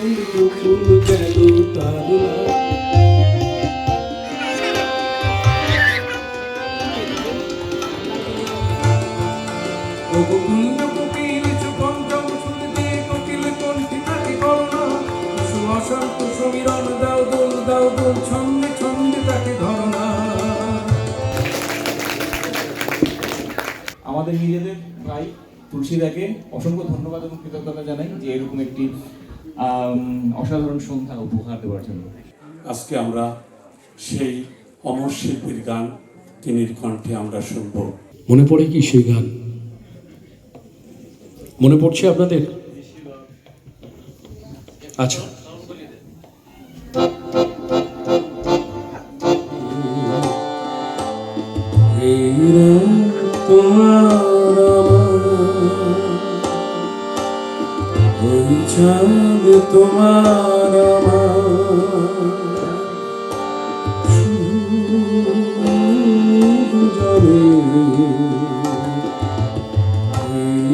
ফুল গেল তার না গোকুন্দ কোকিল শুনতে আমাদের নিজেদের ভাই তুলসীদাকে অসংখ্য ধন্যবাদ এবং কৃতজ্ঞতা জানাই যে এরকম একটি অসাধারণ সন্ধ্যা উপহার দেওয়ার জন্য। আজকে আমরা সেই অমর শিল্পীর গান তিনির কণ্ঠে আমরা শুনব। মনে পড়ে কি সেই গান? মনে পড়ছে আপনাদের? আচ্ছা। তোমার ওই চাঁদ তোমার আমার শুধু জানে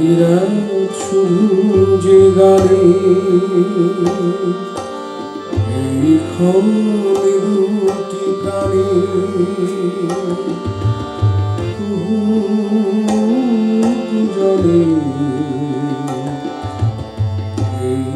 এরা যে গানে এই খলে জলে